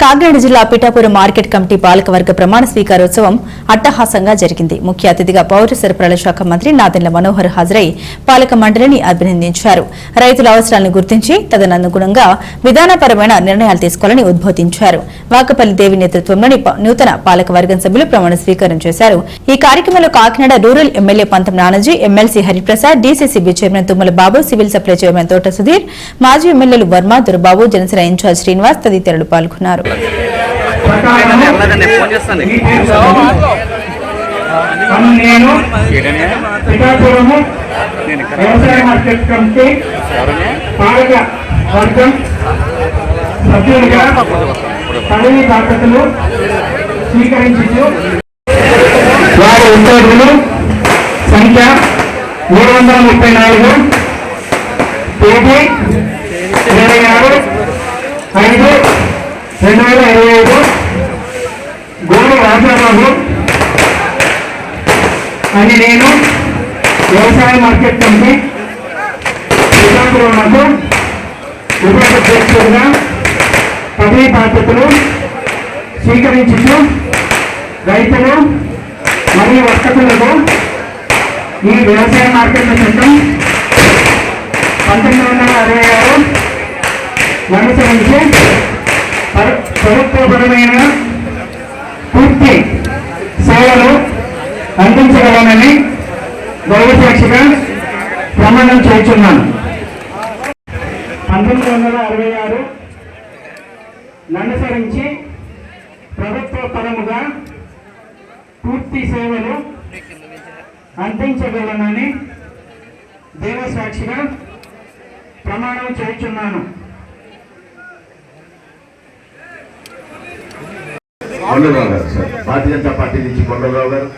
Kakinada జిల్లా Pithapuram market committee పాలకవర్గ ప్రమాణ స్వీకారోత్సవం అట్టహాసంగా జరిగింది. ముఖ్య అతిథిగా పౌర సరఫరాల శాఖ మంత్రి నాదెండ్ల మనోహర్ హాజరై పాలక మండలిని అభినందించారు. రైతుల అవసరాలను గుర్తించి తదనుగుణంగా విధానపరమైన నిర్ణయాలు తీసుకోవాలని ఉద్బోధించారు. వాకపల్లి దేవి నేతృత్వంలోని నూతన పాలకవర్గం సభ్యులు ప్రమాణ స్వీకారం చేశారు. ఈ కార్యక్రమంలో Kakinada rural MLA Pantham Nanaji MLC Hariprasad DCCB chairman Tummala Babu civil supply chairman Thota Sudheer మాజీ ఎమ్మెల్యేలు వర్మ దుర్బాబు జనసేన ఇన్ఛార్జ్ శ్రీనివాస్ తదితరులు పాల్గొన్నారు. నేను ఏంటనే పిఠాపురము వ్యవసాయ మార్కెట్ కమిటీ పాలక వర్గం సభ్యులుగా పదవి బాధ్యతలు స్వీకరించు వారి ఉద్యోగులు సంఖ్య మూడు వందల ముప్పై నాలుగు తేదీ ఇరవై ఆరు రెండు వేల ఇరవై ఐదు గోడు రాజాబాబు అని నేను వ్యవసాయ మార్కెట్ కమిటీ శ్రీకాకుళంకు ఉపాధ్యక్షుడిగా పదవి బాధ్యతలు స్వీకరించుతూ రైతులు మరియు వర్తకులకు ఈ వ్యవసాయ మార్కెట్ల చట్టం పంతొమ్మిది వందల అరవై ఆరు అనుసరించి ప్రభుత్వపరమైన పూర్తి సేవలు అందించగలనని దైవసాక్షిగా ప్రమాణం చేస్తున్నాను. పంతొమ్మిది వందల అరవై ఆరు ననుసరించి ప్రభుత్వ పరముగా పూర్తి సేవలు అందించగలనని దేవసాక్షిగా ప్రమాణం చేస్తున్నాను. కొండరావు గారు సార్. భారతీయ జనతా పార్టీ నుంచి కొండరావు గారు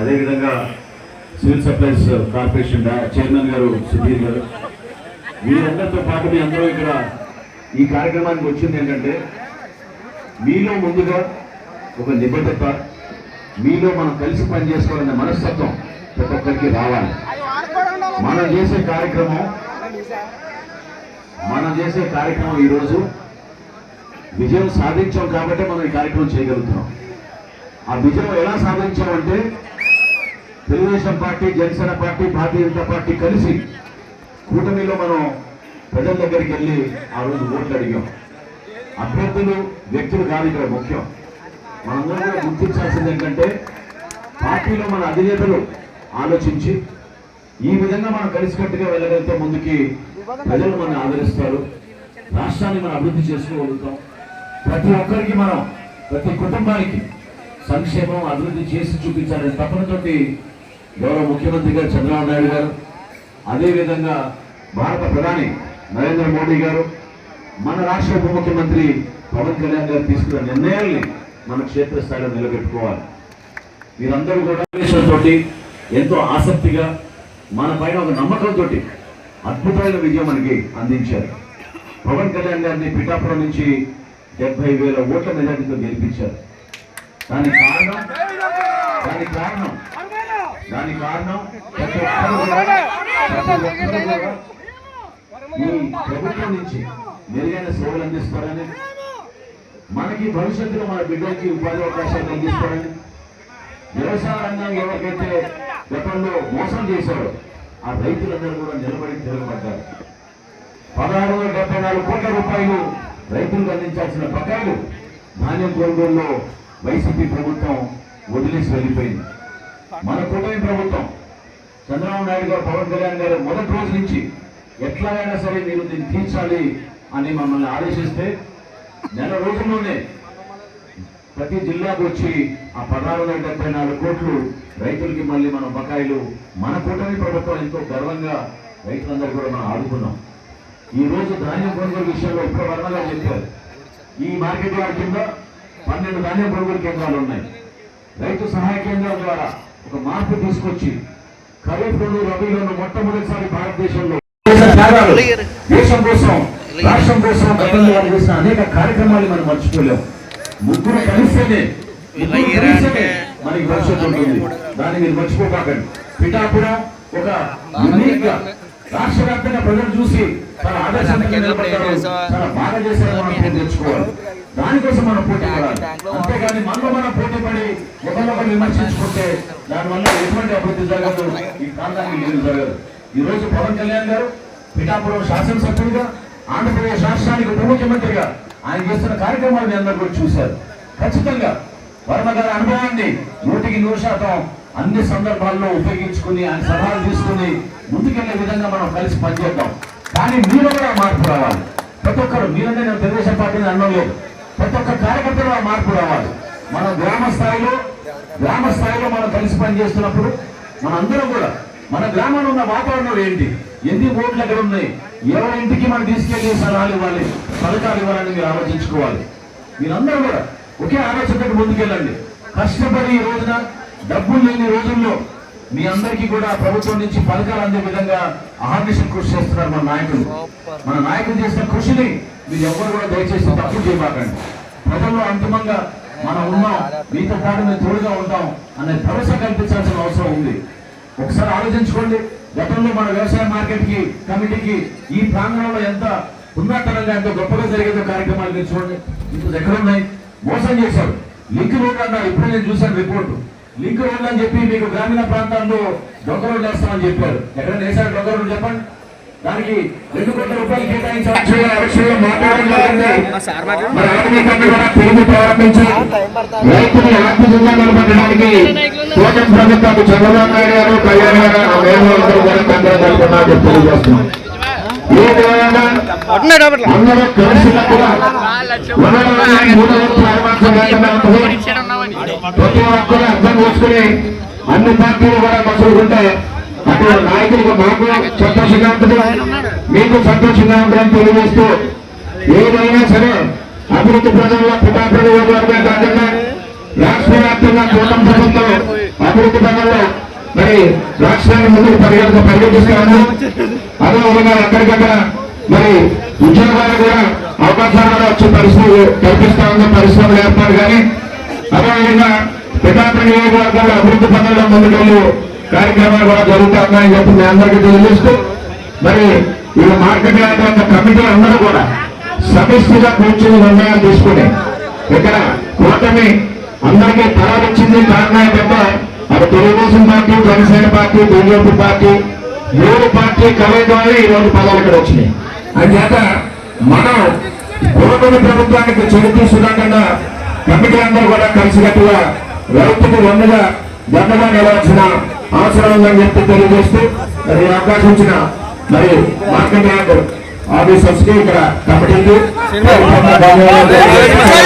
అదేవిధంగా సివిల్ సప్లైస్ కార్పొరేషన్ చైర్మన్ గారు సుధీర్ గారు. వీరందరితో పాటు మీ అందరూ ఇక్కడ ఈ కార్యక్రమానికి వచ్చింది ఏంటంటే మీలో ముందుగా ఒక నిబద్ధత మీలో మనం కలిసి పనిచేసుకోవాలనే మనస్తత్వం ప్రతి ఒక్కరికి రావాలి. మనం చేసే కార్యక్రమం మనం చేసే కార్యక్రమం ఈరోజు విజయం సాధించాం కాబట్టి మనం ఈ కార్యక్రమం చేయగలుగుతున్నాం. ఆ విజయం ఎలా సాధించామంటే Telugu Desam party Janasena party Bharatiya Janata party కలిసి కూటమిలో మనం ప్రజల దగ్గరికి వెళ్ళి ఆ రోజు ఓట్లు అడిగాం. అభ్యర్థులు వ్యక్తులు కాదు ఇక్కడ ముఖ్యం. మనందరం కూడా గుర్తించాల్సింది ఏంటంటే పార్టీలో మన అధినేతలు ఆలోచించి ఈ విధంగా మనం కలిసికట్టుగా వెళ్ళగలిగితే ముందుకి ప్రజలు మనం ఆదరిస్తారు. రాష్ట్రాన్ని మనం అభివృద్ధి చేసుకోగలుగుతాం. ప్రతి ఒక్కరికి మనం ప్రతి కుటుంబానికి సంక్షేమం అభివృద్ధి చేసి చూపించాలని తపనతోటి గౌరవ ముఖ్యమంత్రి గారు చంద్రబాబు నాయుడు గారు అదేవిధంగా భారత ప్రధాని నరేంద్ర మోడీ గారు మన రాష్ట్ర ఉప ముఖ్యమంత్రి పవన్ కళ్యాణ్ గారు తీసుకున్న నిర్ణయాల్ని మన క్షేత్రస్థాయిలో నిలబెట్టుకోవాలి. మీరందరూ కూడా తోటి ఎంతో ఆసక్తిగా మన పైన ఒక నమ్మకంతో అద్భుతమైన విజయం మనకి అందించారు. పవన్ కళ్యాణ్ గారిని పిఠాపురం నుంచి డెబ్బై వేల ఓట్ల మెజార్టీతో గెలిపించారు. దానికి కారణం దానికి కారణం దానికి కారణం ప్రతి ఒక్కరు ఈ ప్రభుత్వం నుంచి మెరుగైన సేవలు అందిస్తారని మనకి భవిష్యత్తులో మన బిడ్డలకి ఉపాధి అవకాశాలు అందిస్తారని వ్యవసాయ రంగం ఎవరికైతే గతంలో మోసం చేశారో ఆ రైతులందరూ కూడా నిలబడి తిరగబడ్డారు పదహారు వందల డెబ్బై నాలుగు కోట్ల రూపాయలు రైతులకు అందించాల్సిన బకాయిలు ధాన్యం కొనుగోలులో వైసీపీ ప్రభుత్వం వదిలేసి వెళ్ళిపోయింది. మన కూటమి ప్రభుత్వం చంద్రబాబు నాయుడు గారు పవన్ కళ్యాణ్ గారు మొదటి రోజు నుంచి ఎట్లాగైనా సరే మీరు దీన్ని తీర్చాలి అని మమ్మల్ని ఆదేశిస్తే నెల రోజుల్లోనే ప్రతి జిల్లాకు వచ్చి ఆ పదహారు వందల డెబ్బై నాలుగు కోట్లు రైతులకి మళ్ళీ మనం బకాయిలు మన కూటమి ప్రభుత్వం ఎంతో గర్వంగా రైతులందరూ కూడా మనం ఆదుకున్నాం. ఈ రోజు ధాన్యం కొనుగోలు విషయంలో ఇప్పుడు వర్ణంగా చెప్పారు. ఈ మార్కెట్ యార్డ్ కింద పన్నెండు ధాన్యం కొనుగోలు కేంద్రాలు ఉన్నాయి. రైతు సహాయ కేంద్రాల ద్వారా ఒక మార్పు తీసుకొచ్చి ఖరీఫ్ లోను రబీలోను మొట్టమొదటిసారి భారతదేశంలో దేశం కోసం రాష్ట్రం కోసం గతంలో వారు చేసిన అనేక కార్యక్రమాలు మనం మర్చిపోలేము. ముగ్గురు కలిస్తేనే మనకి భవిష్యత్తు ఉంటుంది. దాన్ని మీరు మర్చిపోకండి పిఠాపురం ఒక రాష్ట్ర వ్యాప్తంగా ప్రజలు చూసి దానికోసం మనం పోటీ అంతేగాని మనలో మనం పోటీ పడి ఒకరినొకరు విమర్శించుకుంటే దానివల్ల ఎటువంటి అభివృద్ధి జరగదు. ఈ ప్రాంతానికి ఏమి జరగదు. ఈ రోజు పవన్ కళ్యాణ్ గారు పిఠాపురం శాసనసభ్యుడిగా ఆంధ్రప్రదేశ్ రాష్ట్రానికి ఉప ముఖ్యమంత్రిగా ఆయన చేస్తున్న కార్యక్రమాలు మీ అందరూ కూడా చూశారు. ఖచ్చితంగా వర్మ గారి అనుభవాన్ని నూటికి నూరు శాతం అన్ని సందర్భాల్లో ఉపయోగించుకుని ఆయన సలహాలు తీసుకుని ముందుకెళ్ళే విధంగా మనం కలిసి పనిచేద్దాం. కానీ మీలో కూడా మార్పు రావాలి. ప్రతి ఒక్కరు మీరంటే నేను తెలుగుదేశం పార్టీని అనడం లేదు ప్రతి ఒక్క కార్యకర్తలో మార్పు రావాలి. మన గ్రామ స్థాయిలో గ్రామ స్థాయిలో మనం కలిసి పనిచేస్తున్నప్పుడు మనందరం కూడా మన గ్రామంలో ఉన్న వాతావరణం ఏంటి? ఎన్ని ఓట్లు ఎక్కడ ఉన్నాయి? ఎవరి ఇంటికి మనం తీసుకెళ్ళి సలహాలు ఇవ్వాలి? పథకాలు ఇవ్వాలని మీరు ఆలోచించుకోవాలి. మీరందరూ కూడా ఒకే ఆలోచనకు ముందుకెళ్ళండి. కష్టపడి ఈ రోజున డబ్బులు లేని రోజుల్లో మీ అందరికీ కూడా ప్రభుత్వం నుంచి పథకాలు అందే విధంగా అహర్నిశం కృషి చేస్తున్నారు మన నాయకులు. మన నాయకులు చేసిన కృషిని మీరు ఎవరు కూడా దయచేసి తప్పు చేయబాకండి ప్రజల్లో అంతిమంగా మనం ఉన్నాం మీతో పాటు మేము తోడుగా ఉంటాం అనే భరోసా కల్పించాల్సిన అవసరం ఉంది. ఒకసారి ఆలోచించుకోండి. గతంలో మన వ్యవసాయ మార్కెట్కి కమిటీకి ఈ ప్రాంగణంలో ఎంత ఉన్నతనంగా ఎంత గొప్పగా జరిగేదో కార్యక్రమాలు మీరు చూడండి. ఇప్పుడు ఎక్కడ ఉన్నాయి. మోసం చేశారు. లింక్ రోడ్ అన్నారు ఇప్పుడే నేను చూశాను రిపోర్టు. లింక్ రోడ్ అని చెప్పి మీకు గ్రామీణ ప్రాంతాల్లో డొంక రోడ్లు వేస్తామని చెప్పారు. ఎక్కడ వేశారు డొంక రోడ్లు చెప్పండి. దానికి రెండు కోట్ల రూపాయలు ప్రభుత్వం చంద్రబాబు నాయుడు గారు కళ్యాణ్ గారు మేము అందరూ కూడా కంపెనీ తెలియజేస్తున్నాం. ప్రతి ఒక్కరు అర్థం చేసుకుని అన్ని పార్టీలు కూడా మసులుకుంటే అటు నాయకులకు మాకు సంతోషంగా ఉంటుంది మీకు సంతోషంగా ఉంటుందని తెలియజేస్తూ ఏదైనా సరే అభివృద్ధి ప్రజల్లో పిఠాపురం కాకుండా రాష్ట్ర వ్యాప్తంగా కూటమి ప్రభుత్వం అభివృద్ధి పనుల్లో మరి రాష్ట్రాన్ని ముందుకు పరిగెత్త పరిగెత్తిస్తా ఉంది అదేవిధంగా ఎక్కడికక్కడ మరి ఉద్యోగాలు కూడా అవకాశాలు కూడా వచ్చే పరిస్థితి కల్పిస్తా ఉన్న పరిశ్రమలు ఏర్పాటు కానీ అదేవిధంగా పిఠాపురం నియోజకవర్గాలు అభివృద్ధి పనుల్లో ముందుకెళ్ళి కార్యక్రమాలు కూడా జరుగుతా ఉన్నాయని చెప్పి మీ అందరికీ తెలియజేస్తూ మరి ఈ మార్కెట్ యార్డ్ అందరూ కూడా సమిష్టిగా కూర్చుని నిర్ణయాలు తీసుకుని ఇక్కడ కూటమి అందరికీ తరలిచ్చింది కారణం ఏంటంటే అటు Telugu Desam party Janasena party BJP party మూడు పార్టీ కలయిక వల్ల ఈ రోజు పదవులు ఇక్కడ వచ్చినాయి. అంచేత మనం కూటమి ప్రభుత్వానికి చెడు తీసుకురాకుండా కమిటీ అందరూ కూడా కలిసికట్టుగా రైతుకు వందగా దండగా నిలవాల్సిన అవసరం ఉందని చెప్పి తెలియజేస్తూ మరి అవకాశం ఇచ్చిన మరి మార్కెట్ ఆఫీసర్స్కి ఇక్కడ కమిటీకి